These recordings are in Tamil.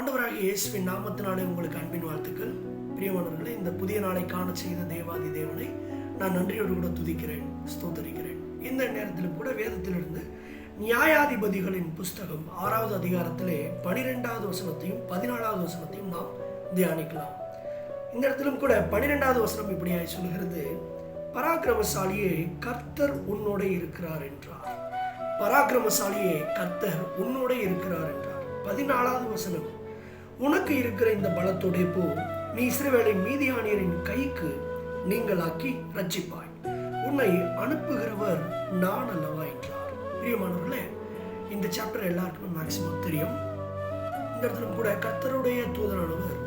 ஆண்டவராக இயேசுவின் நாமத்தினாலே உங்களுக்கு அன்பின் வாழ்த்துக்கள். பிரியமானவர்களே இந்த புதிய நாளை காண செய்த தேவாதி தேவனை நான் நன்றியோடு கூட துதிக்கிறேன் ஸ்தோத்தரிக்கிறேன். இந்த நேரத்தில் கூட வேதத்திலிருந்து நியாயாதிபதிகளின் புஸ்தகம் ஆறாவது அதிகாரத்திலே பனிரெண்டாவது வசனத்தையும் பதினாலாவது வசனத்தையும் நாம் தியானிக்கலாம். இந்த இடத்திலும் கூட பனிரெண்டாவது வசனம் இப்படியாய் சொல்கிறது பராக்கிரமசாலியே கர்த்தர் உன்னோட இருக்கிறார் என்றார். பராக்கிரமசாலியே கர்த்தர் உன்னோட இருக்கிறார் என்றார். பதினாலாவது வசனம் உனக்கு இருக்கிற இந்த பலத்தோடே போ. நீ இஸ்ரவேலை மீதியானியரின் கைக்கு நீங்களாக்கி ரட்சிப்பாய் உன்னை அனுப்புகிறவர் நான் அல்லவா என்றார். பிரியமானவர்களே இந்த சாப்டர் எல்லாருக்குமே மேக்சிமம் தெரியும். இந்த இடத்துல கூட கர்த்தருடைய தூதரானவர்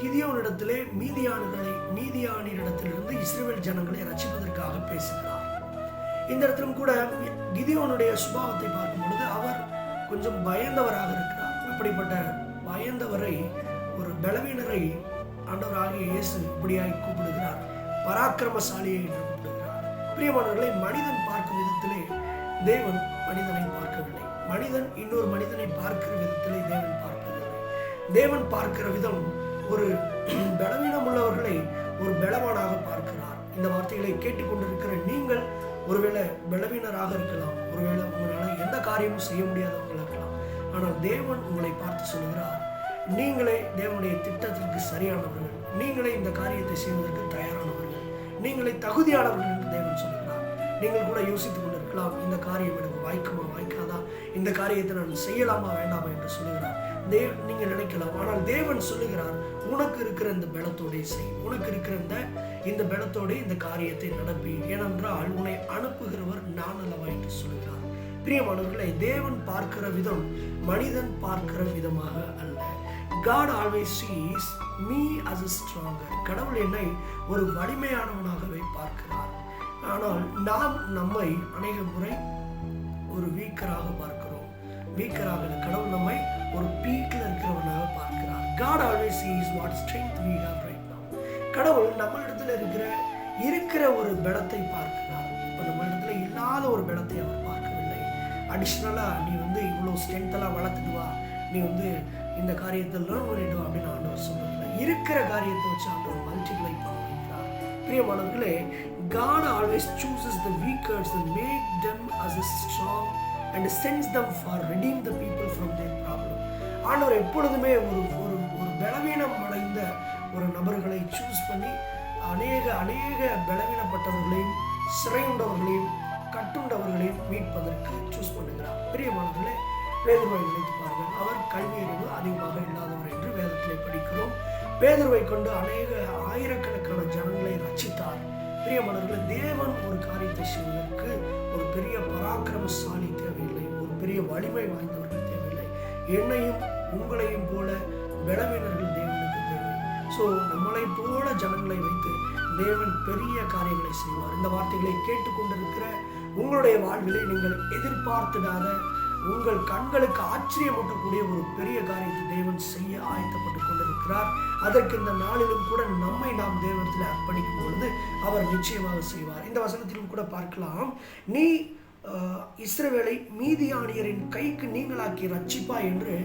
கிதியோனிடத்திலே மீதியானுகளை மீதியானிடத்திலிருந்து இஸ்ரேல் ஜனங்களை ரசிப்பதற்காக பேசுகிறார். இந்த இடத்திலும் கூட கிதியோனுடைய சுபாவத்தை பார்க்கும் பொழுது அவர் கொஞ்சம் பயந்தவராக இருக்கிறார். அப்படிப்பட்ட பயந்தவரை ஒரு பலவீனரை ஆண்டவராகிய இயேசு இப்படியாய் கூப்பிடுகிறார். பராக்கிரமசாலியை என்று கூப்பிடுகிறார். பிரியமானவர்களை மனிதன் பார்க்கும் விதத்திலே தேவன் மனிதனை பார்க்கவில்லை. மனிதன் இன்னொரு மனிதனை பார்க்கிற விதத்திலே தேவன் பார்ப்பதில்லை. தேவன் பார்க்கிற விதம் ஒரு பலவீனம் உள்ளவர்களை ஒரு பலவானாக பார்க்கிறார். இந்த வார்த்தைகளை கேட்டுக்கொண்டிருக்கிற நீங்கள் ஒருவேளை பலவீனராக இருக்கலாம். ஒருவேளை உங்களால் எந்த காரியமும் செய்ய முடியாதவங்களா இருக்கலாம். ஆனால் தேவன் உங்களை பார்த்து சொல்கிறார் நீங்களே தேவனுடைய திட்டத்திற்கு சரியானவர்கள். நீங்களே இந்த காரியத்தை செய்வதற்கு தயாரானவர்கள். நீங்களே தகுதியானவர்கள் என்று தேவன் சொல்கிறார் நீங்கள் கூட யோசித்துக் கொண்டிருக்கலாம் இந்த காரியம் எனக்கு வாய்க்குமா வாய்க்காதா? இந்த காரியத்தை நான் செய்யலாமா வேண்டாமா என்று சொல்லுகிறார். தேவ் நீங்க நினைக்கலாம் ஆனால் தேவன் சொல்லுகிறார் உனக்கு இருக்கிற இந்த பலத்தோட செய். உனக்கு இருக்கிற இந்த இந்த பலத்தோட இந்த காரியத்தை நடப்பி. ஏனென்றால் உன்னை அனுப்புகிறவர் நான் அல்லவா என்று சொல்லுகிறார். பிரியமானவர்களை தேவன் பார்க்கிற விதம் மனிதன் பார்க்கிற விதமாக அல்ல. God always sees me as a stronger. கடவுள் என்னை ஒரு வலிமையானவனாகவே பார்க்கிறார். ஆனால் நாம் நம்மை அநேக முறை ஒரு வீக்கராக பார்க்கிறோம். வீக்கராக கடவுள் நம்மை ஒரு பீக்கில் இருக்கிறவனாக பார்க்கிறார். God always sees what strength we have right now. கடவுள் நம்ம இடத்துல இருக்கிற இருக்கிற ஒரு பலத்தை பார்க்கிறார். இப்போ நம்ம இடத்துல இல்லாத ஒரு பலத்தை அவர் பார்க்கவில்லை. அடிஷ்னலாக நீ வந்து இவ்வளோ ஸ்ட்ரென்த்தெல்லாம் வளர்த்துடுவா வளர்த்துட்டு வா. நீ வந்து இந்த காரியத்தை லேர்ன் பண்ணிட்டு அப்படின்னு ஆண்டவர் சொல்லுங்கள் இருக்கிற காரியத்தை வச்சு ஆண்டவர் மல்டிப்ளை பண்ண பிரியமானவர்களே God always chooses the weakers make make us as strong and sends them for for the people people from their ஆண்டவர் எப்பொழுதுமே ஒரு ஒரு ஒரு பலவீனம் அடைந்த ஒரு நபர்களை சூஸ் பண்ணி அநேக அநேக பலவீனப்பட்டவர்களையும் சிறையுண்டவர்களையும் கட்டுண்டவர்களையும் மீட்பதற்கு சூஸ் பண்ணுகிறார். பிரியமானவர்களே பேதுருவை நினைத்து அவர் கல்வி அறிவு அதிகமாக இல்லாதவர் என்று வேதத்திலே படிக்கிறோம். பேதர்வை கொண்டு அநேக ஆயிரக்கணக்கான ஜனங்களை ரச்சித்தார். பிரியமானவர்களே தேவன் ஒரு காரியத்தை செய்வதற்கு ஒரு பெரிய பராக்கிரமசாலி தேவையில்லை ஒரு பெரிய வலிமை வாய்ந்தவர்கள் தேவையில்லை. என்னையும் உங்களையும் போல பலவீனர்கள் தேவனுக்கு தேவை. ஸோ நம்மளை போல ஜனங்களை வைத்து தேவன் பெரிய காரியங்களை செய்வார். இந்த வார்த்தைகளை கேட்டுக்கொண்டிருக்கிற உங்களுடைய வாழ்விலே நீங்கள் எதிர்பார்த்திடாத உங்கள் கண்களுக்கு ஆச்சரியமூட்டக்கூடிய ஒரு பெரிய காரியத்தை தேவன் செய்ய ஆயத்தப்பட்டு கொண்டிருக்கிறார். அதற்கு இந்த நாளிலும் கூட நம்மை நாம் தேவனத்தில் அர்ப்பணிக்கும் பொழுது அவர் நிச்சயமாக செய்வார். இந்த வசனத்திலும் கூட பார்க்கலாம். நீ இஸ்ரவேலை மீதியானியரின் கைக்கு நீங்களாக்கி ரட்சிப்பா என்று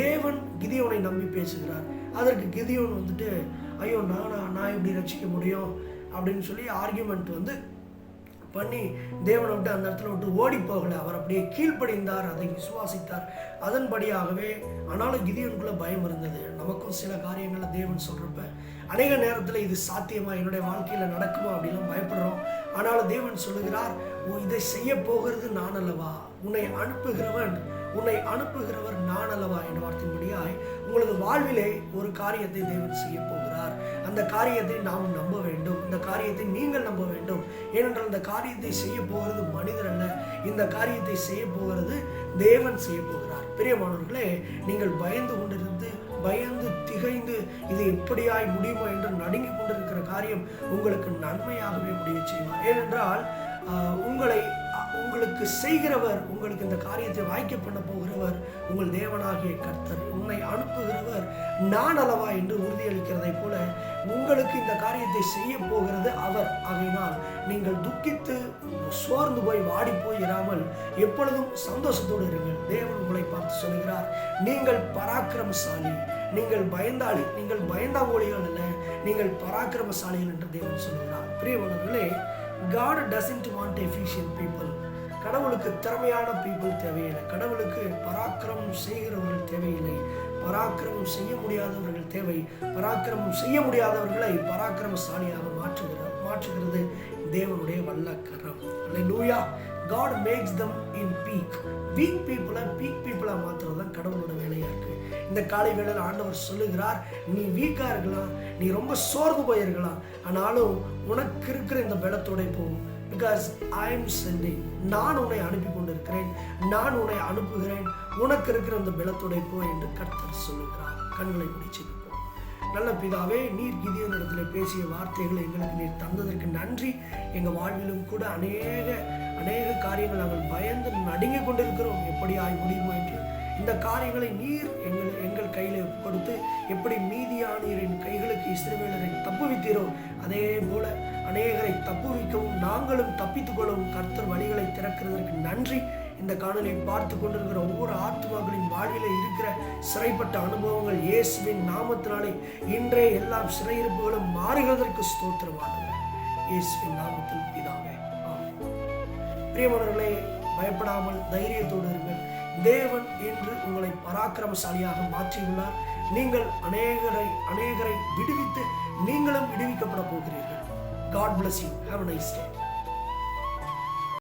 தேவன் கிதியோனை நம்பி பேசுகிறார். அதற்கு கிதியோன் வந்துட்டு ஐயோ நானா நான் எப்படி ரட்சிக்க முடியும்? அப்படின்னு சொல்லி ஆர்கியூமெண்ட் வந்து பண்ணி தேவனை விட்டு அந்த இடத்துல விட்டு ஓடி போகல. அவர் அப்படியே கீழ்ப்படிந்தார் அதை விசுவாசித்தார். அதன்படியாகவே ஆனாலும் கிதியனுக்குள்ள பயம் இருந்தது. நமக்கும் சில காரியங்களை தேவன் சொல்றப்ப அநேக நேரத்தில் இது சாத்தியமா? என்னுடைய வாழ்க்கையில் நடக்குமா? அப்படின்னு பயப்படுறோம். ஆனாலும் தேவன் சொல்லுகிறார் "ஓ, இதை செய்ய போகிறது நான் அல்லவா? உன்னை அனுப்புகிறவன் உன்னை அனுப்புகிறவர் நான் அல்லவா? என்ற வார்த்தையின்படியாய் உங்களது வாழ்விலே ஒரு காரியத்தை தேவன் செய்ய போகிறார். அந்த காரியத்தை நாம் நம்ப வேண்டும். இந்த காரியத்தை நீங்கள் நம்ப வேண்டும். ஏனென்றால் இந்த காரியத்தை செய்ய போகிறது மனிதர் அல்ல. இந்த காரியத்தை செய்ய போகிறது தேவன் செய்ய போகிறார். பெரியமானவர்களே நீங்கள் பயந்து கொண்டிருந்து பயந்து திகைந்து இது எப்படியாய் முடியுமோ என்று நடுங்கிக் கொண்டிருக்கிற காரியம் உங்களுக்கு நன்மையாகவே முடிய செய்வார். ஏனென்றால் உங்களை உங்களுக்கு செய்கிறவர் உங்களுக்கு இந்த காரியத்தை வாய்க்க பண்ண போகிறவர் உங்கள் தேவனாகிய கர்த்தர். உன்னை அனுப்புகிறவர் நான் அளவா என்று உறுதியளிக்கிறதை போல உங்களுக்கு இந்த காரியத்தை செய்ய போகிறது அவர். ஆகையினால் நீங்கள் துக்கித்து சோர்ந்து போய் வாடி போய் இராமல் எப்பொழுதும் சந்தோஷத்தோடு இருங்கள். தேவன் உங்களை பார்த்து சொல்கிறார் நீங்கள் பராக்கிரமசாலி நீங்கள் பயந்தாளி நீங்கள் பயந்தாங்கோழிகள் அல்ல நீங்கள் பராக்கிரமசாலிகள் என்று தேவன் சொல்கிறார் பிரியவர்களே God doesn't want efficient people கடவுளுக்கு திறமையான பீப்புள் தேவையில்லை. கடவுளுக்கு பராக்கிரமம் செய்கிறவர்கள் தேவையில்லை. பராக்கிரமம் செய்ய முடியாதவர்கள் தேவை. பராக்கிரமம் செய்ய முடியாதவர்களை பராக்கிரமசாலியாக மாற்றுகிறார் மாற்றுகிறது தேவனுடைய வல்லக்கரம். நூயா God makes them in peak weak பீப்புளை பீக் பீப்புளாக மாற்றுறது தான் கடவுளோட வேலையாக இருக்குது இந்த காலை வேளையில் ஆண்டவர் சொல்லுகிறார் நீ வீக்காக இருக்கலாம் நீ ரொம்ப சோர்ந்து போயிருக்கலாம் ஆனாலும் உனக்கு இருக்கிற இந்த பலத்தோட போகும் பிகாஸ் ஐ எம் சென்டிங் நான் உன்னை அனுப்பி கொண்டிருக்கிறேன். நான் உன்னை அனுப்புகிறேன். உனக்கு இருக்கிற இந்த பலத்தோட போ என்று கர்த்தர் சொல்லுகிறார். கண்களை முடிச்சிருப்போம் நல்ல பிதாவே நீர் கிதிய இடத்துல பேசிய வார்த்தைகளை எங்களுக்கு நீர் தந்ததற்கு நன்றி. எங்கள் வாழ்விலும் கூட அநேக அநேக காரியங்கள் நாங்கள் பயந்து நடுங்கிக் கொண்டிருக்கிறோம். எப்படி ஆய் முடியுமோ என்று. இந்த காரியங்களை நீர் எங்கள் எங்கள் கையில் கொடுத்து எப்படி மீதியானீரின் கைகளுக்கு இஸ்ரவேலரை தப்புவித்தீரோ அதே போல அநேகரை தப்புவிக்கவும் நாங்களும் தப்பித்துக்கொள்ளவும் கர்த்தர் வழிகளை திறக்கிறதற்கு நன்றி. இந்த காணொலியை பார்த்து கொண்டிருக்கிற ஒவ்வொரு ஆத்மாக்களின் வாழ்வில இருக்கிற சிறைப்பட்ட அனுபவங்கள் இயேசுவின் நாமத்தினாலே இன்றே எல்லா சிறையிருப்புகளும் மாறுகிறதற்கு ஸ்தோத்திரமானது. இயேசுவின் நாமத்தில் பிதாவே பிரியமனர்களே பிரியமானவர்களே பயப்படாமல் தைரியத்தோடு இருங்கள். தேவன் என்று உங்களை பராக்கிரமசாலியாக மாற்றியுள்ளார். நீங்கள் அநேகரை அநேகரை விடுவித்து நீங்களும் விடுவிக்கப்பட போகிறீர்கள். God bless you have nice day